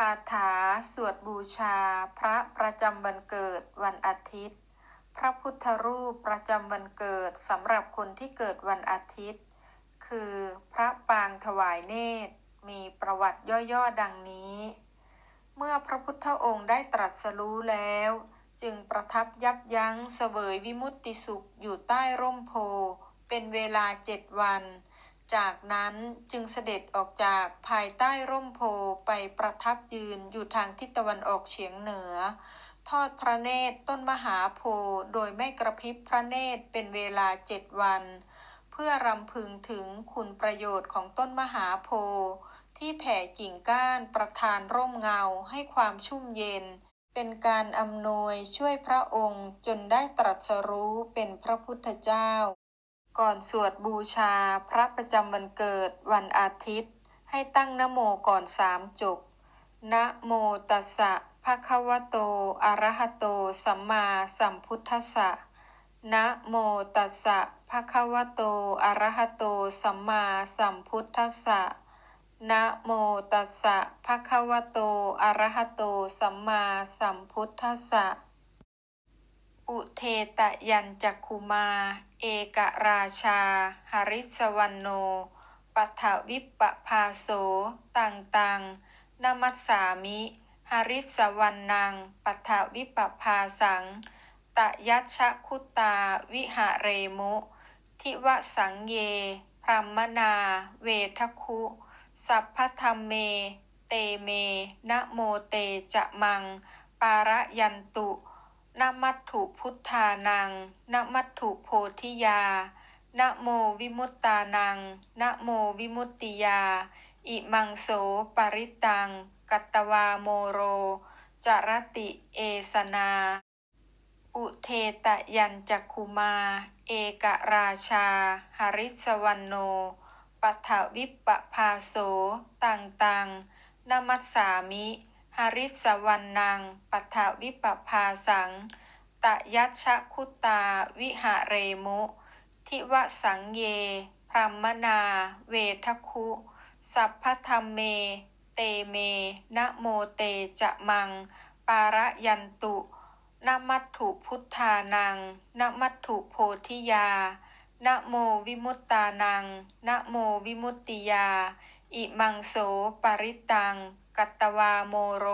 คาถาสวดบูชา พระประจำวันเกิดวันอาทิตย์ พระพุทธรูปประจำวันเกิดสำหรับคนที่เกิดวันอาทิตย์ คือพระปางถวายเนตร มีประวัติย่อๆดังนี้ เมื่อพระพุทธองค์ได้ตรัสรู้แล้ว จึงประทับยับยั้งเสวยวิมุตติสุขอยู่ใต้ร่มโพเป็นเวลาเจ็ดวัน จากนั้นจึงเสด็จออกจากภายใต้ร่มโพไปประทับยืนอยู่ทางทิศตะวันออกเฉียงเหนือ ทอดพระเนตรต้นมหาโพธิ์โดยไม่กระพริบพระเนตรเป็นเวลาเจ็ดวัน เพื่อรำพึงถึงคุณประโยชน์ของต้นมหาโพธิ์ที่แผ่กิ่งก้านประทานร่มเงาให้ความชุ่มเย็น เป็นการอำนวยช่วยพระองค์จนได้ตรัสรู้เป็นพระพุทธเจ้า ก่อนสวดบูชาพระประจำวันเกิดวันอาทิตย์ ให้ตั้งนโมก่อนสามจบนะโมตัสสะภะคะวะโต อะระหะโต สัมมาสัมพุทธัสสะนะโมตัสสะภะคะวะโต อะระหะโต สัมมาสัมพุทธัสสะนะโมตัสสะภะคะวะโต อะระหะโต สัมมาสัมพุทธัสสะ อุเทตยัญจักขุมา เอกราชา หริสวันโน ปัทวิปปภาโส ตังตังนามัสสามิ หริสวันนัง ปัทวิปปภาสัง ตยัชชคุตา วิหะเรมุ ทิวสังเย พรหมนา เวทคุ สัพพธรรมเม เตเม นะโมเตจะมัง ปารยันตุ นมัตถุพุทธานังนมัตถุโพธิยานะโมวิมุตตานังนะโมวิมุตติยา อิมังโสปริตัง กัตตวาโมโร จรติเอสนา อุเทตยัญจักขุมา เอกราชา หริสวันโน ปัทวิปปภาโส ตังตังนมัสสามิ หริสวันนัง ปัทวิปปภาสัง ตยัชชะคุตาวิหะเรมุ ทิวสังเย พรหมนา เวทคุ สัพพธรรมเม เตเม นะโมเตจะมัง ปารยันตุนมัตถุพุทธานังนมัตถุโพธิยานะโมวิมุตตานังนะโมวิมุตติยา อิมังโสปริตัง กัตตวาโมโร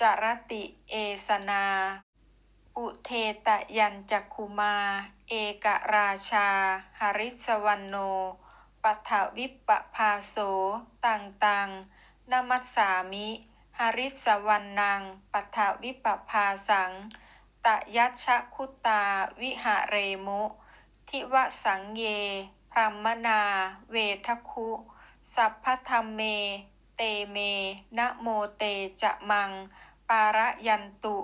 จรติเอสนา อุเทตยัญจักขุมา เอกราชา หริสวันโน ปัทวิปปภาโส ตังตังนามัสสามิหริสวันนัง ปัทวิปปภาสัง ตยัชชคุตา วิหะเรมุ ทิวสังเยพรหมนา เวทคุ สัพพธรรมเม เตเม นะโมเตจะมัง ปารยันตุ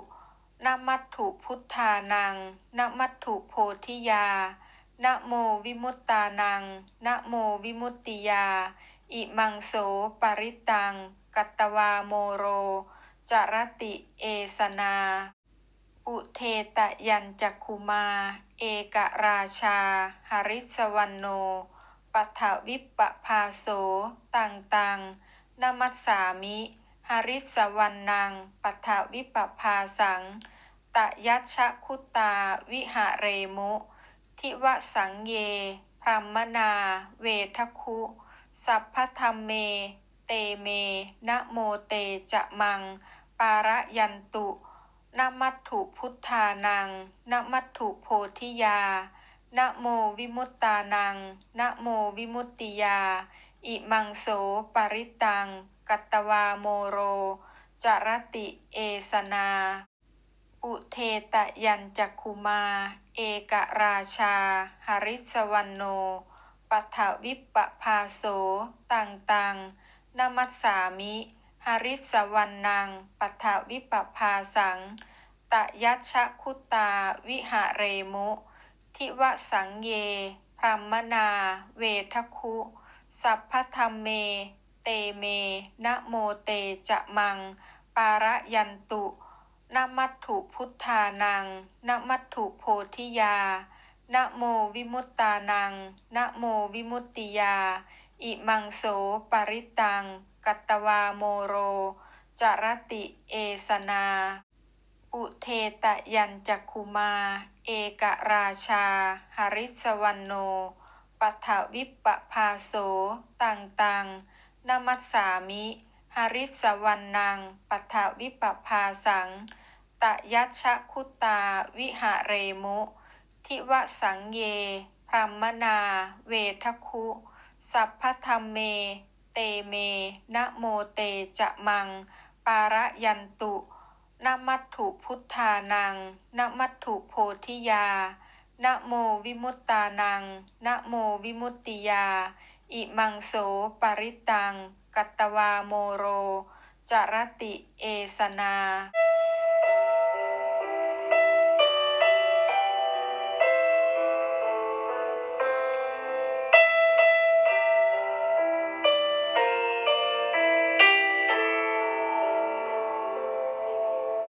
นมัตถุพุทธานังนมัตถุโพธิยานะโมวิมุตตานังนะโมวิมุตติยา อิมังโสปริตัง กัตวาโมโร จรติเอสนา อุเทตยัญจักขุมา เอกราชา หริสวันโนปัทวิปปภาโส ตังตัง นามัสสามิหริสวันนังปัทวิปปภาสังตยัชชะคุตาวิหะเรมุ ทิวสังเย พรหมนา เวทคุ สัพพธรรมเม เตเม นะโมเตจะมัง ปารยันตุนมัตถุพุทธานังนมัตถุโพธิยานะโมวิมุตตานังนะโมวิมุตติยา อิมังโสปริตัง กัตตวาโมโร จรติเอสนา อุเทตยัญจักขุมา เอกราชา หริสวันโน ปัทวิปปภาโส ตังตังนามัสสามิหริสวันนัง ปัทวิปปภาสัง ตยัชชคุตา วิหะเรมุ ทิวสังเยพรมนา เวทคุ สัพพธรรมเม เตเม นะโมเตจะมัง ปารยันตุนมัตถุพุทธานังนมัตถุโพธิยานะโมวิมุตตานังนะโมวิมุตติยา อิมังโสปริตัง กัตวาโมโร จรติเอสนา อุเทตยัญจักคุมา เอกราชา หริสวันโน ปัทวิปปภาโสตังตังนามัสสามิหริสวันนัง ปัทวิปปภาสัง ตยัชชะคุตา วิหะเรมุ ทิวสังเย พรหมนา เวทคุ สัพพธรรมเม เตเม นะโมเตจะมัง ปารยันตุนมัตถุพุทธานังนมัตถุโพธิยา นะโมวิมุตตานัง นะโมวิมุตติยา อิมังโสปริตัง กัตตวาโมโร จรติเอสนา